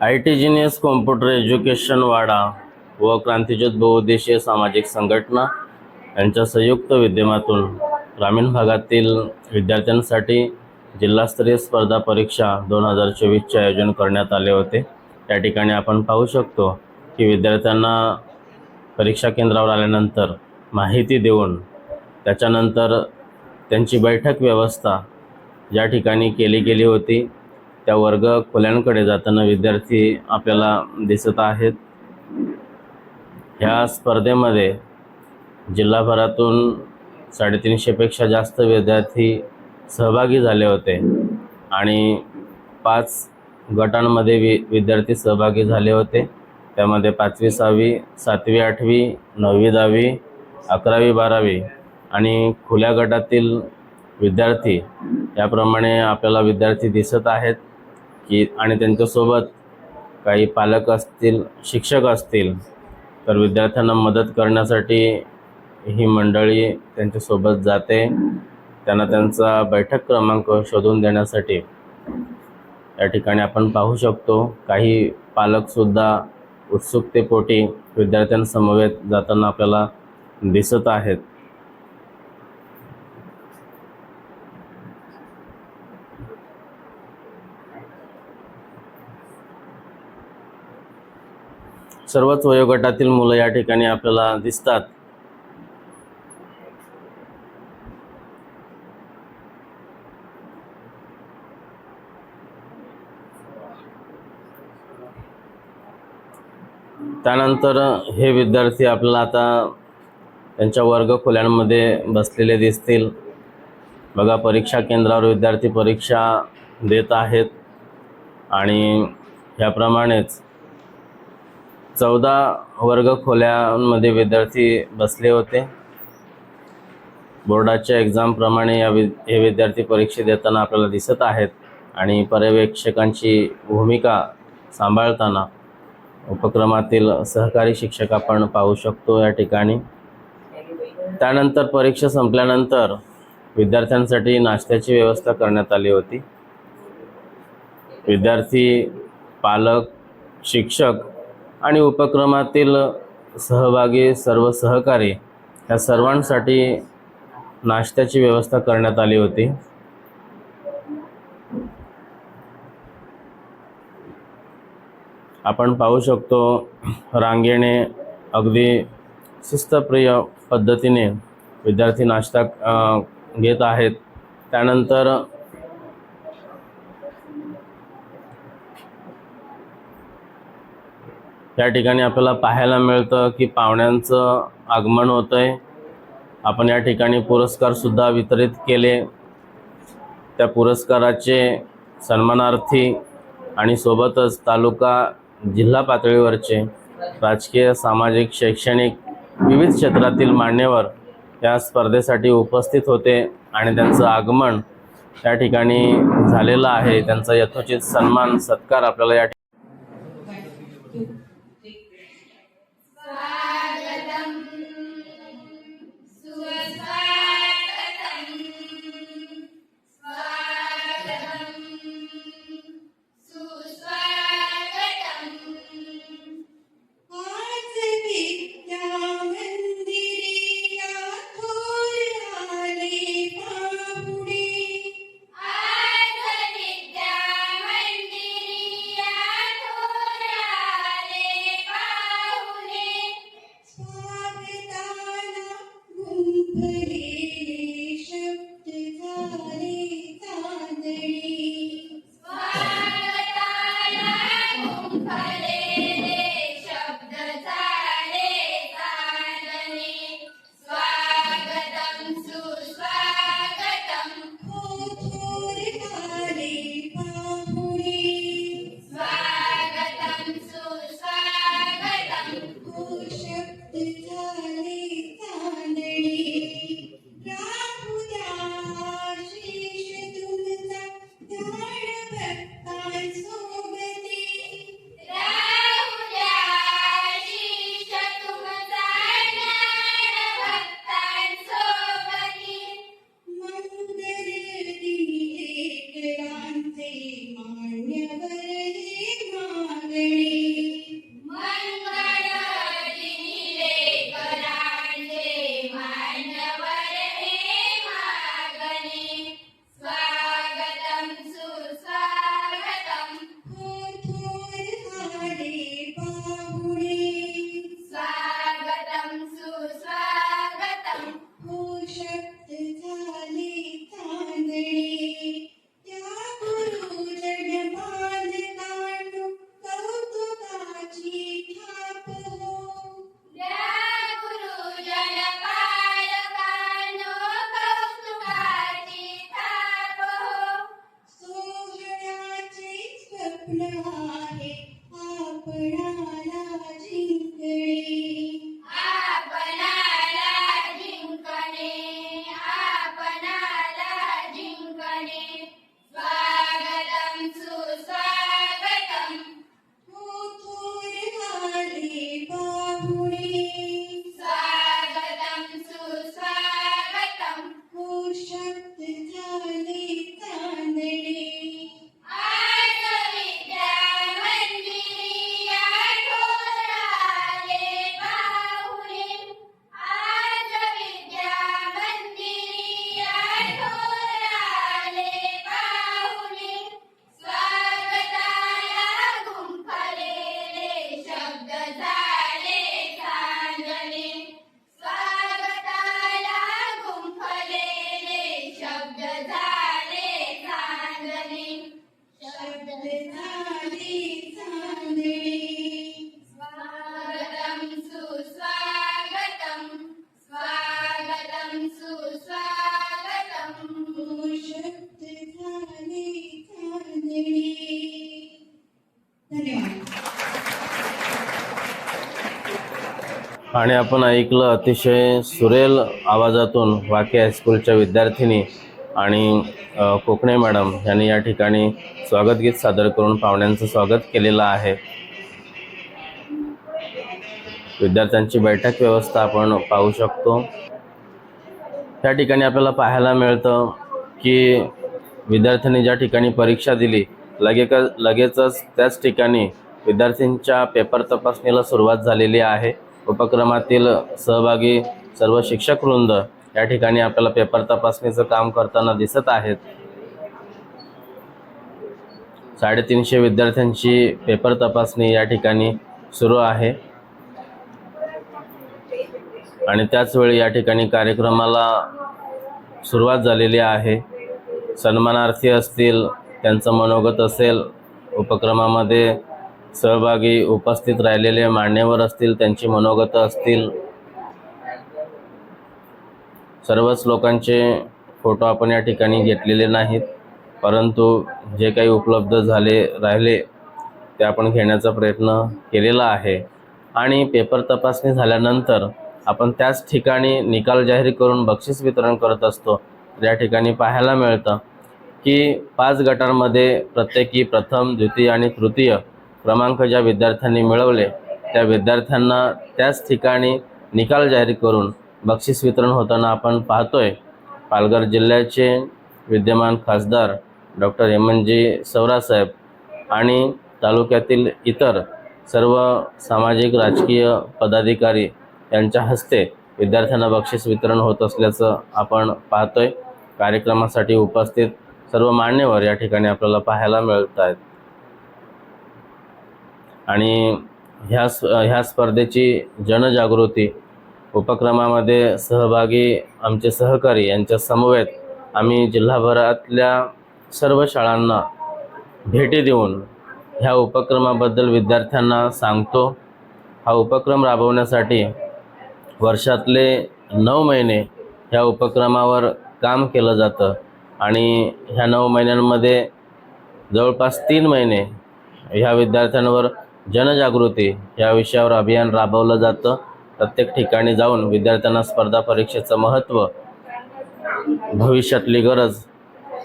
I T genius computer education Wada व क्रांतिज्योत बहुउद्देशीय सामाजिक संघटना यांच्या संयुक्त विद्यमातून ग्रामीण भागातील विद्यार्थ्यांसाठी जिल्हास्तरीय स्पर्धा परीक्षा दोन हजार चोवीसचे आयोजन करण्यात आले होते. त्या ठिकाणी आपण पाहू शकतो की विद्यार्थ्यांना परीक्षा केंद्रावर आल्यानंतर माहिती देऊन त्याच्यानंतर त्यांची बैठक व्यवस्था ज्या ठिकाणी केली गेली होती. त्या वर्ग खोल्यांकडे जाताना विद्यार्थी आपल्याला दिसत आहेत. ह्या स्पर्धेमध्ये जिल्हाभरातून साडेतीनशेपेक्षा जास्त विद्यार्थी सहभागी झाले होते आणि पाच गटांमध्ये वि विद्यार्थी सहभागी झाले होते. त्यामध्ये पाचवी सहावी सातवी आठवी नववी दहावी अकरावी बारावी आणि खुल्या गटातील विद्यार्थी याप्रमाणे आपल्याला विद्यार्थी दिसत आहेत. की आणि त्यांच्यासोबत काही पालक असतील शिक्षक असतील तर विद्यार्थ्यांना मदत करण्यासाठी ही मंडळी त्यांच्यासोबत जाते. त्यांना त्यांचा बैठक क्रमांक शोधून देण्यासाठी या ठिकाणी आपण पाहू शकतो. काही पालकसुद्धा उत्सुकतेपोटी विद्यार्थ्यांसमवेत जाताना आपल्याला दिसत आहेत. सर्वच वयोगटातील मुलं या ठिकाणी आपल्याला दिसतात. त्यानंतर हे विद्यार्थी आपल्याला आता त्यांच्या वर्ग खोल्यांमध्ये बसलेले दिसतील. बघा परीक्षा केंद्रावर विद्यार्थी परीक्षा देत आहेत. आणि याप्रमाणेच चौदा वर्ग खोल्यांमध्ये विद्यार्थी बसले होते. बोर्डाच्या एक्झामप्रमाणे या वि हे विद्यार्थी परीक्षा देताना आपल्याला दिसत आहेत आणि पर्यवेक्षकांची भूमिका सांभाळताना उपक्रमातील सहकारी शिक्षक आपण पाहू शकतो या ठिकाणी. त्यानंतर परीक्षा संपल्यानंतर विद्यार्थ्यांसाठी नाश्त्याची व्यवस्था करण्यात आली होती. विद्यार्थी पालक शिक्षक आणि उपक्रमातील सहभागी सर्व सहकारी या सर्वांसाठी नाश्त्याची व्यवस्था करण्यात आली होती. आपण पाहू शकतो रांगेने अगदी शिस्तप्रिय पद्धतीने विद्यार्थी नाश्ता घेत आहेत. त्यानंतर त्या ठिकाणी आपल्याला पाहायला मिळतं की पाहुण्यांचं आगमन होतं आहे आपण या ठिकाणी पुरस्कारसुद्धा वितरित केले. त्या पुरस्काराचे सन्मानार्थी आणि सोबतच तालुका जिल्हा पातळीवरचे राजकीय सामाजिक शैक्षणिक विविध क्षेत्रातील मान्यवर या स्पर्धेसाठी उपस्थित होते आणि त्यांचं आगमन त्या ठिकाणी झालेलं आहे. त्यांचा यथोचित सन्मान सत्कार आपल्याला या ठिकाणी आणि आपण ऐकलं अतिशय सुरेल आवाजातून वाके हायस्कूलच्या विद्यार्थिनी आणि कोकणे मॅडम यांनी या ठिकाणी स्वागतगीत सादर करून पाहुण्यांचं स्वागत केलेलं आहे. विद्यार्थ्यांची बैठक व्यवस्था आपण पाहू शकतो. त्या ठिकाणी आपल्याला पाहायला मिळतं की विद्यार्थ्यांनी ज्या ठिकाणी परीक्षा दिली लगे लगेचच त्याच ठिकाणी विद्यार्थ्यांच्या पेपर तपासणीला सुरुवात झालेली आहे. उपक्रमातील सहभागी सर्व शिक्षक वृंद या ठिकाणी आपल्याला पेपर तपासणीचं काम करताना दिसत आहेत. साडेतीनशे विद्यार्थ्यांची पेपर तपासणी या ठिकाणी सुरू आहे. आणि त्याचवेळी या ठिकाणी कार्यक्रमाला सुरुवात झालेली आहे. सन्मानार्थी असतील त्यांचं मनोगत असेल उपक्रमामध्ये सहभागी उपस्थित राहिलेले मान्यवर असतील त्यांची मनोगत असतील. सर्वच लोकांचे फोटो आपण या ठिकाणी घेतलेले नाहीत परंतु जे काही उपलब्ध झाले राहिले ते आपण घेण्याचा प्रयत्न केलेला आहे. आणि पेपर तपासणी झाल्यानंतर आपण त्याच ठिकाणी निकाल जाहीर करून बक्षीस वितरण करत असतो. तर या ठिकाणी पाहायला मिळतं की पाच गटांमध्ये प्रत्येकी प्रथम द्वितीय आणि तृतीय क्रमांक ज्या विद्यार्थ्यांनी मिळवले. त्या विद्यार्थ्यांना त्याच ठिकाणी निकाल जाहीर करून बक्षीस वितरण होताना आपण पाहतोय. पालघर जिल्ह्याचे विद्यमान खासदार डॉक्टर हेमंतजी सवरासाहेब आणि तालुक्यातील इतर सर्व सामाजिक राजकीय पदाधिकारी यांच्या हस्ते विद्यार्थ्यांना बक्षीस वितरण होत असल्याचं आपण पाहतोय. कार्यक्रमासाठी उपस्थित सर्व मान्यवर या ठिकाणी आपल्याला पाहायला मिळत आहेत आणि ह्या स- ह्या स्पर्धेची जनजागृती उपक्रमामध्ये सहभागी आमचे सहकारी यांच्या समवेत आम्ही जिल्हाभरातल्या सर्व शाळांना भेटी देऊन ह्या उपक्रमाबद्दल विद्यार्थ्यांना सांगतो. हा उपक्रम राबवण्यासाठी वर्षातले नऊ महिने ह्या उपक्रमावर काम केलं जातं आणि ह्या नऊ महिन्यांमध्ये जवळपास तीन महिने ह्या विद्यार्थ्यांवर जनजागृती या विषयावर अभियान राबवलं जातं. प्रत्येक ठिकाणी जाऊन विद्यार्थ्यांना स्पर्धा परीक्षेचं महत्त्व भविष्यातली गरज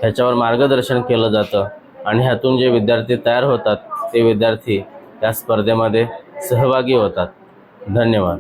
ह्याच्यावर मार्गदर्शन केलं जातं. आणि ह्यातून जे विद्यार्थी तयार होतात ते विद्यार्थी त्या स्पर्धेमध्ये सहभागी होतात. धन्यवाद.